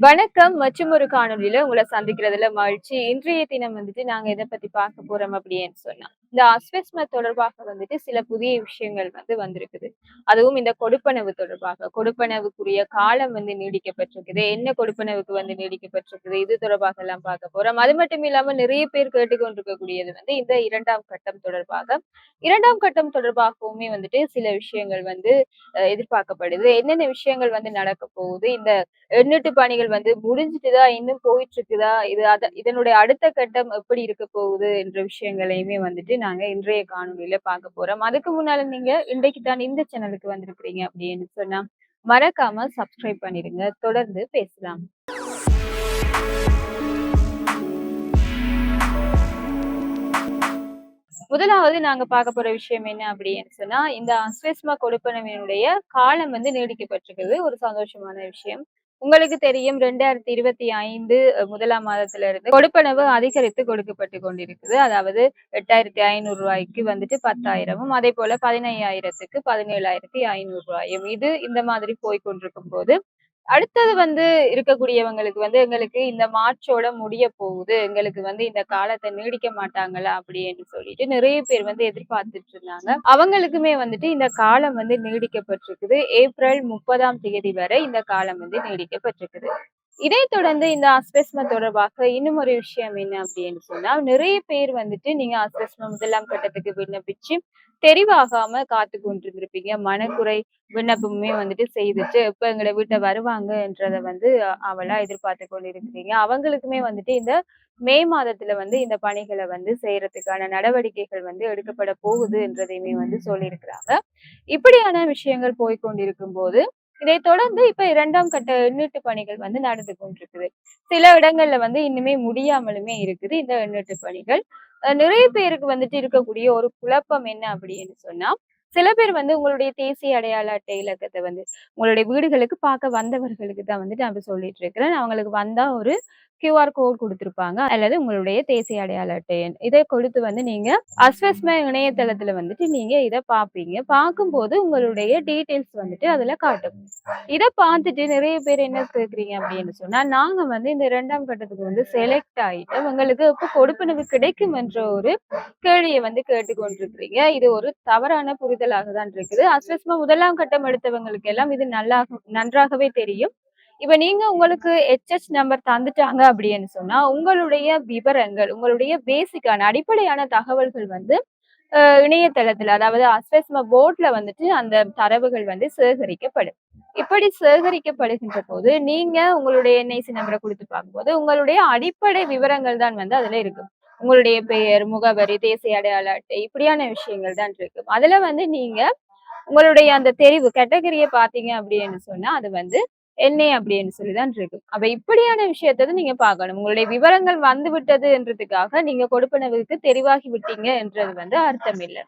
வணக்கம். மற்றும் ஒரு காணொலியில உங்களை சந்திக்கிறதுல மகிழ்ச்சி. இன்றைய தினம் வந்துட்டு நாங்க எதை பத்தி பார்க்க போறோம் அப்படின்னு சொன்னா இந்த அஸ்வஸ்ம தொடர்பாக வந்துட்டு சில புதிய விஷயங்கள் வந்து வந்திருக்குது. அதுவும் இந்த கொடுப்பனவு தொடர்பாக. கொடுப்பனவுக்குரிய காலம் வந்து நீடிக்கப்பட்டிருக்குது. என்ன கொடுப்பனவுக்கு வந்து நீடிக்கப்பட்டிருக்குது? இது தொடர்பாக எல்லாம் பார்க்க போறோம். அது மட்டும் இல்லாம நிறைய பேர் கேட்டுக்கொண்டிருக்கக்கூடியது வந்து இந்த இரண்டாம் கட்டம் தொடர்பாக. இரண்டாம் கட்டம் தொடர்பாகவுமே வந்துட்டு சில விஷயங்கள் வந்து எதிர்பார்க்கப்படுது. என்னென்ன விஷயங்கள் வந்து நடக்க போகுது? இந்த எண்ணெட்டு பணிகள் வந்து முடிஞ்சிட்டுதா? இன்னும் போயிட்டு இருக்குதா இது அத இதனுடைய அடுத்த கட்டம் எப்படி இருக்க போகுது? என்ற விஷயங்களையுமே வந்துட்டு நாங்க இன்றைய காணொலியில பார்க்க போறோம். அதுக்கு முன்னால நீங்க இன்றைக்கு தான் இந்த சேனலுக்கு வந்திருக்கிறீங்க அப்படின்னு சொன்னா மறக்காம சப்ஸ்கிரைப் பண்ணிடுங்க. தொடர்ந்து பேசலாம். முதலாவது நாங்க பார்க்க போற விஷயம் என்ன அப்படின்னு சொன்னா இந்த அஸ்வஸ்மா கொடுப்பனவினுடைய காலம் வந்து நீடிக்கப்பட்டிருக்கிறது ஒரு சந்தோஷமான விஷயம். உங்களுக்கு தெரியும் ரெண்டாயிரத்தி இருபத்தி ஐந்து முதலாம் மாதத்துல இருந்து கொடுப்பனவு அதிகரித்து கொடுக்கப்பட்டு கொண்டிருக்குது. அதாவது எட்டாயிரத்தி ஐநூறு ரூபாய்க்கு வந்துட்டு பத்தாயிரமும் அதே போல பதினையாயிரத்துக்கு பதினேழாயிரத்தி ஐநூறு ரூபாயும். இது இந்த மாதிரி போய் கொண்டிருக்கும் போது அடுத்தது வந்து இருக்கக்கூடியவங்களுக்கு வந்து எங்களுக்கு இந்த மார்ச்சோட முடிய போகுது. எங்களுக்கு வந்து இந்த காலத்தை நீடிக்க மாட்டாங்களா அப்படின்னு சொல்லிட்டு நிறைய பேர் வந்து எதிர்பார்த்துட்டு இருந்தாங்க. அவங்களுக்குமே வந்துட்டு இந்த காலம் வந்து நீடிக்கப்பட்டிருக்குது. ஏப்ரல் முப்பதாம் தேதி வரை இந்த காலம் வந்து நீடிக்கப்பட்டிருக்குது. இதை தொடர்ந்து இந்த அஸ்பெஸ்ம தொடர்பாக இன்னும் ஒரு விஷயம் என்ன அப்படின்னு சொன்னா நிறைய பேர் வந்துட்டு நீங்க அஸ்பெஸ்மா முதலாம் கட்டத்துக்கு விண்ணப்பிச்சு தெரிவாகாம காத்து கொண்டிருந்திருப்பீங்க. மனக்குறை விண்ணப்பமே வந்துட்டு செய்துட்டு இப்ப எங்களை வீட்டை வருவாங்கன்றத வந்து அவளா எதிர்பார்த்து கொண்டிருக்கிறீங்க. அவங்களுக்குமே வந்துட்டு இந்த மே மாதத்துல வந்து இந்த பணிகளை வந்து செய்யறதுக்கான நடவடிக்கைகள் வந்து எடுக்கப்பட போகுது என்றதையுமே வந்து சொல்லியிருக்கிறாங்க. இப்படியான விஷயங்கள் போய்கொண்டிருக்கும் போது இதை தொடர்ந்து இப்ப இரண்டாம் கட்ட எண்ணீட்டு பணிகள் வந்து நடந்து கொண்டிருக்குது. சில இடங்கள்ல வந்து இன்னுமே முடியாமலுமே இருக்குது இந்த எண்ணீட்டு பணிகள். நிறைய பேருக்கு வந்துட்டு இருக்கக்கூடிய ஒரு குழப்பம் என்ன அப்படின்னு சொன்னா சில பேர் வந்து உங்களுடைய தேசிய அடையாள அட்டை இலக்கத்தை வந்து உங்களுடைய வீடுகளுக்கு பார்க்க வந்தவர்களுக்கு தான் வந்துட்டு நான் சொல்லிட்டு இருக்கிறேன். அவங்களுக்கு வந்தா ஒரு கியூஆர் கோட் கொடுத்துருப்பாங்க. அல்லது உங்களுடைய தேசிய அடையாள அட்டை இதை கொடுத்து வந்து நீங்க அஸ்வஸ்ம இணையதளத்துல வந்துட்டு நீங்க இதை பார்ப்பீங்க. பார்க்கும்போது உங்களுடைய டீட்டெயில்ஸ் வந்துட்டு அதுல காட்டும். இதை பார்த்துட்டு நிறைய பேர் என்ன கேக்குறீங்க அப்படின்னு சொன்னா நாங்க வந்து இந்த இரண்டாம் கட்டத்துக்கு வந்து செலக்ட் ஆயிட்டு உங்களுக்கு இப்போ கொடுப்பனவு கிடைக்கும் என்ற ஒரு கேள்வியை வந்து கேட்டுக்கொண்டிருக்கிறீங்க. இது ஒரு தவறான புரிதலாக தான் இருக்குது. அஸ்வஸ்ம முதலாம் கட்டம் எடுத்தவங்களுக்கு எல்லாம் இது நல்லா நன்றாகவே தெரியும். இப்ப நீங்க உங்களுக்கு எச்எஸ் நம்பர் தந்துட்டாங்க அப்படின்னு சொன்னா உங்களுடைய விவரங்கள் உங்களுடைய பேசிக்கான அடிப்படையான தகவல்கள் வந்து இணையதளத்துல அதாவது அஸ்வஸ்ம போர்ட்ல வந்துட்டு அந்த தரவுகள் வந்து சேகரிக்கப்படும். இப்படி சேகரிக்கப்படுகின்ற போது நீங்க உங்களுடைய என்ஐசி நம்பரை கொடுத்து பார்க்கும்போது உங்களுடைய அடிப்படை விவரங்கள் தான் வந்து அதுல இருக்கும். உங்களுடைய பெயர் முகவரி தேசிய அடையாள அட்டை இப்படியான விஷயங்கள் தான் இருக்கும். அதுல வந்து நீங்க உங்களுடைய அந்த தெரிவு கேட்டகரியை பாத்தீங்க அப்படின்னு சொன்னா அது வந்து என்ன அப்படின்னு சொல்லிதான் இருக்கு. அப்ப இப்படியான விஷயத்தை நீங்க பார்க்கணும். உங்களுடைய விவரங்கள் வந்து விட்டதுன்றதுக்காக நீங்க கொடுப்பனவுக்கு தெரிவாகி விட்டீங்க என்றது வந்து அர்த்தம் இல்லை.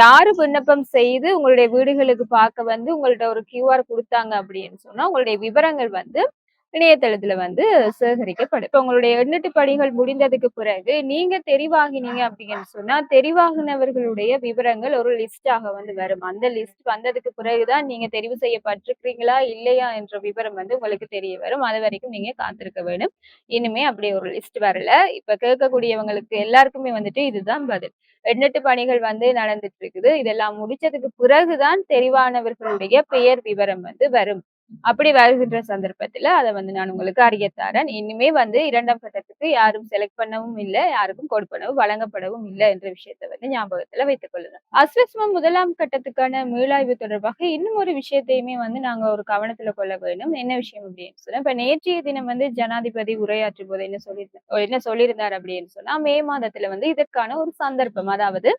யாரு விண்ணப்பம் செய்து உங்களுடைய வீடுகளுக்கு பார்க்க வந்து உங்கள்ட்ட ஒரு கியூஆர் கொடுத்தாங்க அப்படின்னு சொன்னா உங்களுடைய விவரங்கள் வந்து இணையதளத்துல வந்து சேகரிக்கப்படும் இப்ப உங்களுடைய எண்ணெட்டு பணிகள் முடிந்ததுக்கு பிறகு நீங்க தெரிவாகினீங்க அப்படின்னு சொன்னா தெரிவாகினவர்களுடைய விவரங்கள் ஒரு லிஸ்டாக வந்து வரும். அந்த லிஸ்ட் வந்ததுக்கு பிறகுதான் நீங்க தெரிவு செய்யப்பட்டிருக்கிறீங்களா இல்லையா என்ற விவரம் வந்து உங்களுக்கு தெரிய வரும். அது வரைக்கும் நீங்க காத்திருக்க வேணும் இனிமே அப்படி ஒரு லிஸ்ட் வரல. இப்ப கேட்கக்கூடியவங்களுக்கு எல்லாருக்குமே வந்துட்டு இதுதான் பதில். எண்ணெட்டு பணிகள் வந்து நடந்துட்டு இருக்குது. இதெல்லாம் முடிச்சதுக்கு பிறகுதான் தெரிவானவர்களுடைய பெயர் விவரம் வந்து வரும். அப்படி வருகின்ற சந்தர்ப்பத்துல அதை வந்து நான் உங்களுக்கு அறியத்தாரன். இனிமே வந்து இரண்டாம் கட்டத்துக்கு யாரும் செலக்ட் பண்ணவும் இல்லை யாருக்கும் கொடுப்பனவும் வழங்கப்படவும் இல்லை என்ற விஷயத்த வந்து ஞாபகத்துல வைத்துக் கொள்ளணும் அஸ்வஸ்மம் முதலாம் கட்டத்துக்கான மீளாய்வு தொடர்பாக இன்னும் ஒரு விஷயத்தையுமே வந்து நாங்க ஒரு கவனத்துல கொள்ள வேண்டும். என்ன விஷயம் அப்படின்னு சொன்னா இப்ப நேற்றைய தினம் வந்து ஜனாதிபதி உரையாற்றும் போது என்ன சொல்லி என்ன சொல்லியிருந்தார் அப்படின்னு சொன்னா மே மாதத்துல வந்து இதற்கான ஒரு சந்தர்ப்பம் அதாவது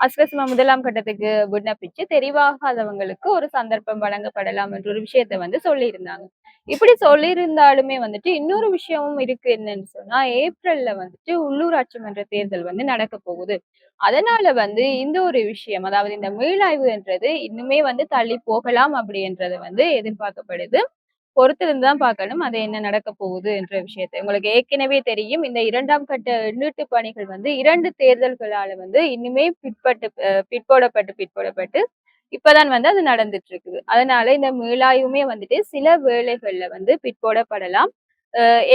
அஸ்வசம முதலாம் கட்டத்துக்கு விண்ணப்பிச்சு தெரிவாகாதவங்களுக்கு ஒரு சந்தர்ப்பம் வழங்கப்படலாம் என்ற ஒரு விஷயத்த வந்து சொல்லியிருந்தாங்க. இப்படி சொல்லியிருந்தாலுமே வந்துட்டு இன்னொரு விஷயமும் இருக்கு என்னன்னு சொன்னா ஏப்ரல்ல வந்துட்டு உள்ளூராட்சி மன்ற தேர்தல் வந்து நடக்க போகுது. அதனால வந்து இந்த ஒரு விஷயம் அதாவது இந்த மீளாய்வுன்றது இன்னுமே வந்து தள்ளி போகலாம் அப்படின்றத வந்து எதிர்பார்க்கப்படுது. பொறுத்திருந்து தான் பார்க்கணும் அது என்ன நடக்க போகுது என்ற விஷயத்தை. உங்களுக்கு ஏற்கனவே தெரியும் இந்த இரண்டாம் கட்ட எண்ணீட்டு பணிகள் வந்து இரண்டு தேர்தல்களால வந்து இன்னுமே பிற்பட்டு பிற்போடப்பட்டு பிற்போடப்பட்டு இப்பதான் வந்து அது நடந்துட்டு இருக்குது அதனால இந்த மீளாய்வுமே வந்துட்டு சில வேலைகள்ல வந்து பிற்போடப்படலாம்.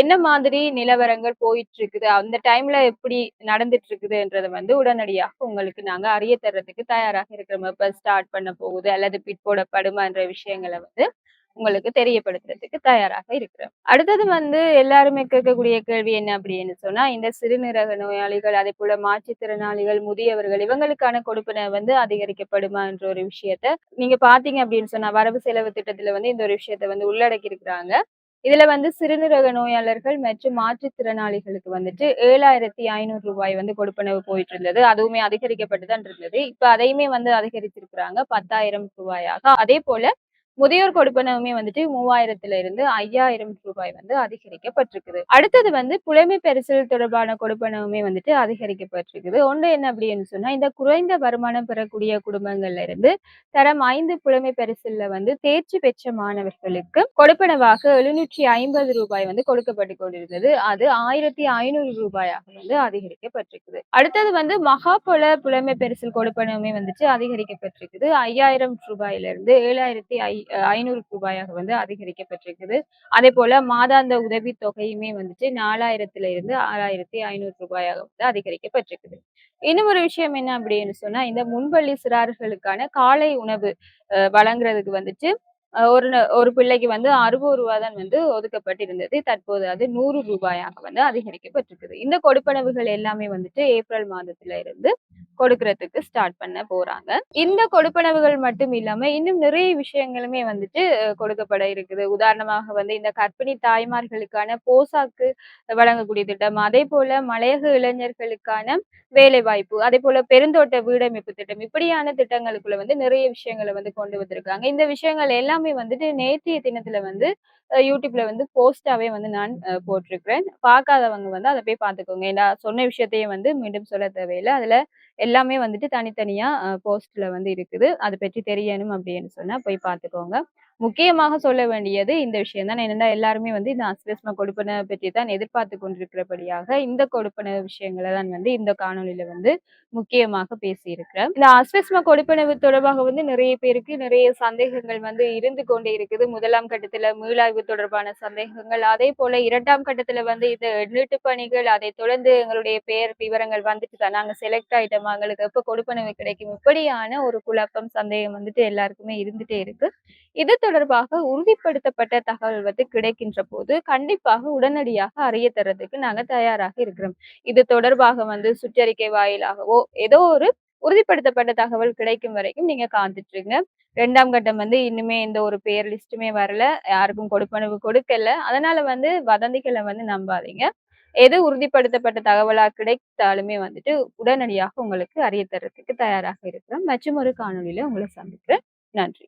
என்ன மாதிரி நிலவரங்கள் போயிட்டு இருக்குது அந்த டைம்ல எப்படி நடந்துட்டு இருக்குதுன்றத வந்து உடனடியாக உங்களுக்கு நாங்க அறிய தர்றதுக்கு தயாராக இருக்கிறோம் எப்ப ஸ்டார்ட் பண்ண போகுது. அல்லது பிற்போடப்படுமான்ற விஷயங்களை வந்து உங்களுக்கு தெரியப்படுத்துறதுக்கு தயாராக இருக்கிறோம். அடுத்தது வந்து எல்லாருமே கேட்கக்கூடிய கேள்வி என்ன அப்படின்னு சொன்னா இந்த சிறுநீரக நோயாளிகள் அதே போல மாற்றுத்திறனாளிகள் முதியவர்கள் இவங்களுக்கான கொடுப்பினை வந்து அதிகரிக்கப்படுமா என்ற ஒரு விஷயத்த நீங்க பாத்தீங்க அப்படின்னு சொன்னா வரவு செலவு திட்டத்துல வந்து இந்த ஒரு விஷயத்த வந்து உள்ளடக்கி இருக்கிறாங்க இதுல வந்து சிறுநீரக நோயாளர்கள் மற்றும் மாற்றுத்திறனாளிகளுக்கு வந்துட்டு ஏழாயிரத்தி ஐநூறு ரூபாய் வந்து கொடுப்பனவு போயிட்டு இருந்தது. அதுவுமே அதிகரிக்கப்பட்டுதான் இருந்தது. இப்ப அதையுமே வந்து அதிகரிச்சிருக்கிறாங்க. பத்தாயிரம் ரூபாயாக. அதே போல முதியோர் கொடுப்பனவுமே வந்துட்டு மூவாயிரத்துல இருந்து ஐயாயிரம் ரூபாய் வந்து அதிகரிக்கப்பட்டிருக்குது. அடுத்தது வந்து புலைமை பரிசல் தொடர்பான கொடுப்பனவுமே வந்துட்டு அதிகரிக்கப்பட்டிருக்குது. ஒன்று என்ன அப்படின்னு சொன்னா இந்த குறைந்த வருமானம் பெறக்கூடிய குடும்பங்கள்ல இருந்து தரம் ஐந்து புலைமை பரிசல்ல வந்து தேர்ச்சி பெற்ற மாணவர்களுக்கு கொடுப்பனவாக எழுநூற்றி ஐம்பது ரூபாய் வந்து கொடுக்கப்பட்டு கொண்டிருந்தது. அது ஆயிரத்தி ஐநூறு ரூபாயாக வந்து அதிகரிக்கப்பட்டிருக்குது. அடுத்தது வந்து மகாபல புலமை பரிசில் கொடுப்பனவுமே வந்துட்டு அதிகரிக்கப்பட்டிருக்குது. ஐயாயிரம் ரூபாயிலிருந்து ஏழாயிரத்தி ஐ ஐநூறு ரூபாயாக வந்து அதிகரிக்கப்பட்டிருக்குது. அதே போல மாதாந்த உதவி தொகையுமே வந்துட்டு நாலாயிரத்துல இருந்து ஆறாயிரத்தி ஐநூறு ரூபாயாக வந்து அதிகரிக்கப்பட்டிருக்குது. இன்னும் ஒரு விஷயம் என்ன அப்படின்னு சொன்னா இந்த முன்பள்ளி சிறார்களுக்கான காலை உணவு வழங்குறதுக்கு வந்துட்டு ஒரு ஒரு பிள்ளைக்கு வந்து அறுபது ரூபா தான் வந்து ஒதுக்கப்பட்டிருந்தது. தற்போது அது நூறு ரூபாயாக வந்து அதிகரிக்கப்பட்டிருக்குது. இந்த கொடுப்பனவுகள் எல்லாமே வந்துட்டு ஏப்ரல் மாதத்துல இருந்து கொடுக்கறதுக்கு ஸ்டார்ட் பண்ண போறாங்க. இந்த கொடுப்பனவுகள் மட்டும் இல்லாம இன்னும் நிறைய விஷயங்களுமே வந்துட்டு கொடுக்கப்பட இருக்குது. உதாரணமாக வந்து இந்த கர்ப்பிணி தாய்மார்களுக்கான போசாக்கு வழங்கக்கூடிய திட்டம் அதே போல மலையக இளைஞர்களுக்கான வேலை வாய்ப்பு அதே போல பெருந்தோட்ட வீடமைப்பு திட்டம் இப்படியான திட்டங்களுக்குள்ள வந்து நிறைய விஷயங்களை வந்து கொண்டு வந்திருக்காங்க. இந்த விஷயங்கள் எல்லாம் எல்லாமே வந்துட்டு நேற்றைய தினத்துல வந்து யூடியூப்ல வந்து போஸ்டாவே வந்து நான் போட்டிருக்கிறேன். பார்க்காதவங்க வந்து அதை போய் பார்த்துக்கோங்க ஏன்னா சொன்ன விஷயத்தையும் வந்து மீண்டும் சொல்ல தேவையில்லை. அதுல எல்லாமே வந்துட்டு தனித்தனியா போஸ்ட்ல வந்து இருக்குது. அதை பற்றி தெரியணும் அப்படின்னு சொன்னா போய் பார்த்துக்கோங்க முக்கியமாக சொல்ல வேண்டியது இந்த விஷயம் தான் என்னென்னா எல்லாருமே வந்து இந்த அஸ்வஸ்ம கொடுப்பன பற்றி தான் எதிர்பார்த்து கொண்டிருக்கிறபடியாக இந்த கொடுப்பன விஷயங்களை தான் வந்து இந்த காணொலியில வந்து முக்கியமாக பேசியிருக்கிறேன். இந்த அஸ்வஸ்ம கொடுப்பனவு தொடர்பாக வந்து நிறைய பேருக்கு நிறைய சந்தேகங்கள் வந்து இருந்து கொண்டே இருக்குது. முதலாம் கட்டத்துல மீளாய்வு தொடர்பான சந்தேகங்கள் அதே போல இரண்டாம் கட்டத்துல வந்து இந்த எண்ணீட்டு பணிகள் அதை தொடர்ந்து எங்களுடைய பெயர் விவரங்கள் வந்துட்டு தான். நாங்க செலக்ட் ஆயிட்டோமா. எங்களுக்கு எப்ப கொடுப்பனவு கிடைக்கும்? இப்படியான ஒரு குழப்பம் சந்தேகம் வந்துட்டு எல்லாருக்குமே இருந்துட்டே இருக்கு. இது தொடர்பாக உறுதிப்படுத்தப்பட்ட தகவல் வந்து கிடைக்கின்ற போது கண்டிப்பாக உடனடியாக அறிய தரதுக்கு நாங்க தயாராக இருக்கிறோம். இது தொடர்பாக வந்து சுற்றறிக்கை வாயிலாகவோ ஏதோ ஒரு உறுதிப்படுத்தப்பட்ட தகவல் கிடைக்கும் வரைக்கும் நீங்க காத்துட்டுருங்க ரெண்டாம் கட்டம் வந்து இன்னுமே எந்த ஒரு பேர் லிஸ்ட்டுமே வரல யாருக்கும் கொடுப்பனவு கொடுக்கல. அதனால வந்து வதந்திகளை வந்து நம்பாதீங்க. எது உறுதிப்படுத்தப்பட்ட தகவலா கிடைத்தாலுமே வந்துட்டு உடனடியாக உங்களுக்கு அறிய தரத்துக்கு தயாராக இருக்கிறோம். மற்றும் ஒரு காணொலியில உங்களை சந்திக்கிறேன். நன்றி.